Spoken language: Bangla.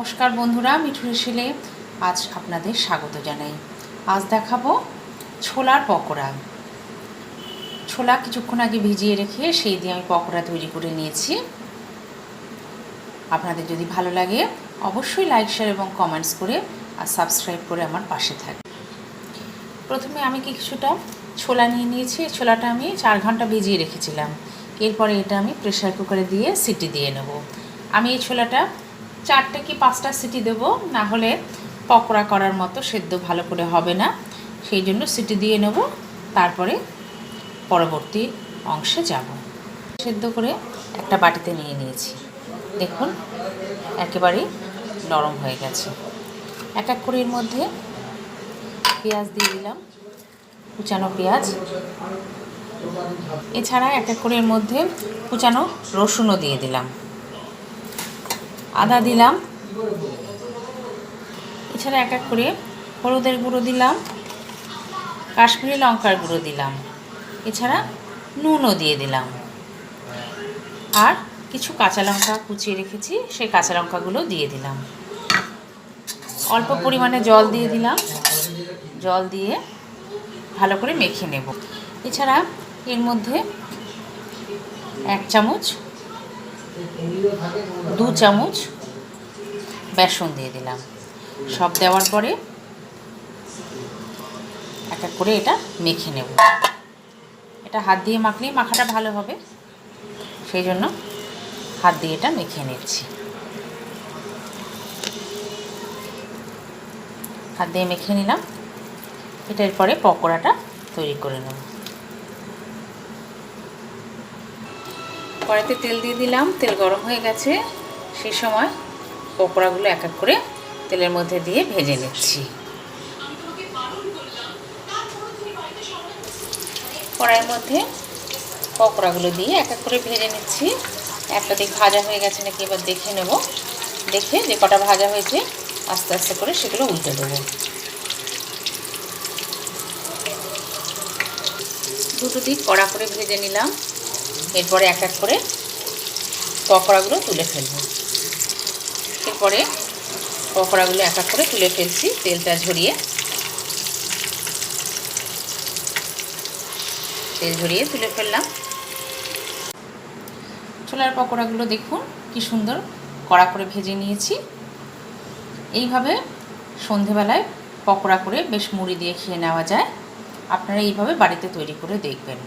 নমস্কার বন্ধুরা মিঠু শিলে আজ আপনাদের স্বাগত জানাই। আজ দেখাবো ছোলার পকোড়া। ছোলা কিছুক্ষণ আগে ভিজিয়ে রেখে সেই দিয়ে আমি পকোড়া তৈরি করে নিয়েছি। আপনাদের যদি ভালো লাগে, অবশ্যই লাইক, শেয়ার এবং কমেন্টস করে আর সাবস্ক্রাইব করে আমার পাশে থাকবে প্রথমে আমি কি কিছুটা ছোলা নিয়ে নিয়েছি। ছোলাটা আমি চার ঘণ্টা ভিজিয়ে রেখেছিলাম। এরপরে এটা আমি প্রেশার কুকারে দিয়ে সিটি দিয়ে নেব। আমি এই ছোলাটা চারটে কি পাঁচটা সিটি দেব? না হলে পকোড়া করার মতো সেদ্ধ ভালো করে হবে না। সেই জন্য সিটি দিয়ে নেব। তারপরে পরবর্তী অংশে যাব। সেদ্ধ করে একটা বাটিতে নিয়ে নিয়েছি। দেখুন একেবারেই নরম হয়ে গেছে। এক এক করে এর মধ্যে পেঁয়াজ দিয়ে দিলাম। কুচানো পেঁয়াজ। এছাড়া এক এক করে এর মধ্যে কুচানো রসুনও দিয়ে দিলাম। আদা দিলাম। এছাড়া এক এক করে হলুদের গুঁড়ো দিলাম। কাশ্মীরি লঙ্কার গুঁড়ো দিলাম। এছাড়া নুনও দিয়ে দিলাম। আর কিছু কাঁচা লঙ্কা কুচিয়ে রেখেছি, সেই কাঁচা লঙ্কাগুলো দিয়ে দিলাম। অল্প পরিমাণে জল দিয়ে দিলাম। জল দিয়ে ভালো করে মেখে নেব। এছাড়া এর মধ্যে এক চামচ দু চামচ বেসন দিয়ে দিলাম। সব দেওয়ার পরে এক এক করে এটা মেখে নেব। এটা হাত দিয়ে মাখলেই মাখাটা ভালো হবে। সেই জন্য হাত দিয়ে এটা মেখে নিচ্ছি। হাত দিয়ে মেখে নিলাম। এটার পরে পকোড়াটা তৈরি করে নেব। কড়াইতে তেল দিয়ে দিলাম। তেল গরম হয়ে গেছে। সেই সময় পকোড়াগুলো এক এক করে তেলের মধ্যে দিয়ে ভেজে নিচ্ছি। কড়াইয়ের মধ্যে পকোড়াগুলো দিয়ে এক এক করে ভেজে নিচ্ছি। একটা দিক ভাজা হয়ে গেছে নাকি এবার দেখে নেব। দেখে যে কটা ভাজা হয়েছে, আস্তে আস্তে করে সেগুলো উল্টে দেবো। দুটো দিক কড়া করে ভেজে নিলাম। এরপরে এক এক করে পকোড়াগুলো তুলে ফেলব। এরপরে পকোড়াগুলো এক এক করে তুলে ফেলছি, তেলটা ঝরিয়ে। তেল ঝরিয়ে তুলে ফেললাম। ছোলার পকোড়াগুলো দেখুন কি সুন্দর কড়া করে ভেজে নিয়েছি। এইভাবে সন্ধেবেলায় পকোড়া করে বেশ মুড়ি দিয়ে খেয়ে নেওয়া যায়। আপনারা এইভাবে বাড়িতে তৈরি করে দেখবেন।